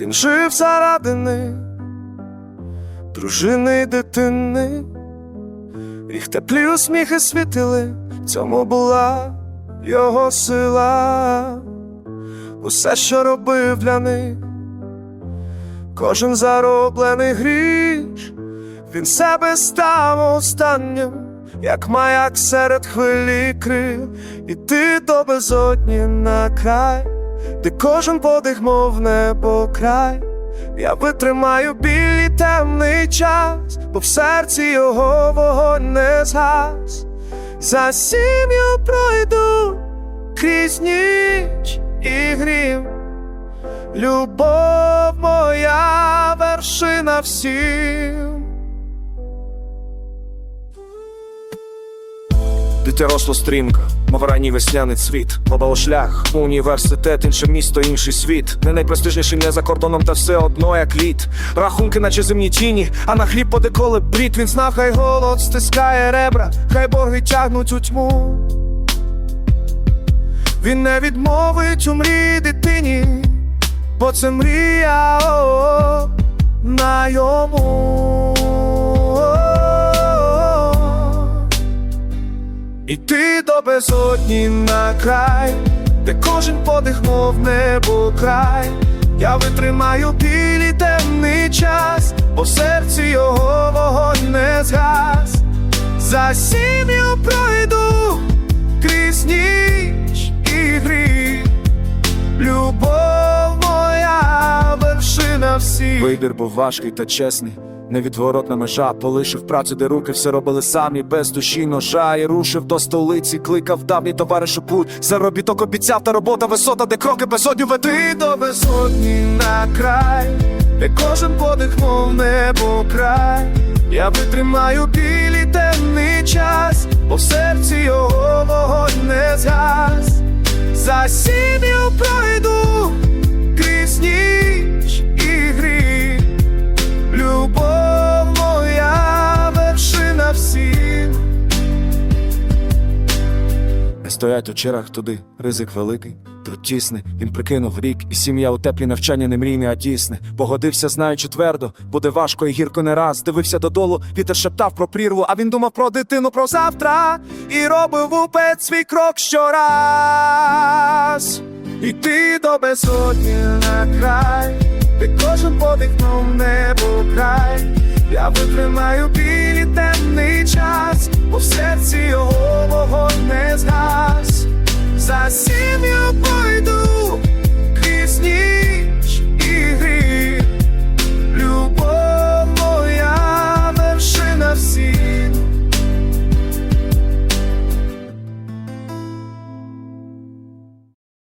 Він жив заради них, дружини й дитини, їх теплі усміхи світили, цьому була його сила, усе, що робив для них, кожен зароблений гріш, він себе став останнім, як маяк серед хвилі крил, і ти до безодні на край, де кожен подих, мов небо край. Я витримаю біль темний час, бо в серці його вогонь не згас. За сім'ю пройду крізь ніч і грім. Любов моя вершина всім. Дитя росло стрімко, мов ранній весняний цвіт, Обав шлях, університет, інше місто, інший світ. Не найпрестижніший не за кордоном, та все одно як лід. Рахунки, наче земні тіні, а на хліб подеколи брід. Він знав, хай голод стискає ребра, хай боги тягнуть у тьму. Він не відмовить у мрії дитині, бо це мрія Іти до безодні на край, де кожен подих, мов небо край. Я витримаю білі темний час, бо в серці його вогонь не згас. За сім'ю пройду крізь ніч і гріх. Любов моя вершина всіх. Вибір був важкий та чесний. Невідворотна межа полишив працю, де руки все робили самі, без душі ножа і рушив до столиці, кликав давній товаришу путь. Заробіток обіцяв та робота висота, де кроки безодню веди до безодні на край, де кожен подих, мов небо край. Я витримаю білі темний час, бо в стоять у чергах туди, ризик великий, труд тісний. Він прикинув рік, і сім'я у теплі навчання не мрійне, а дійсне. Погодився, знаючи твердо, буде важко і гірко не раз. Дивився додолу, вітер шептав про прірву, а він думав про дитину, про завтра і робив упець свій крок щораз. Іти до безодні на край, де кожен подих, мов небо край. Я витримаю білі темний час.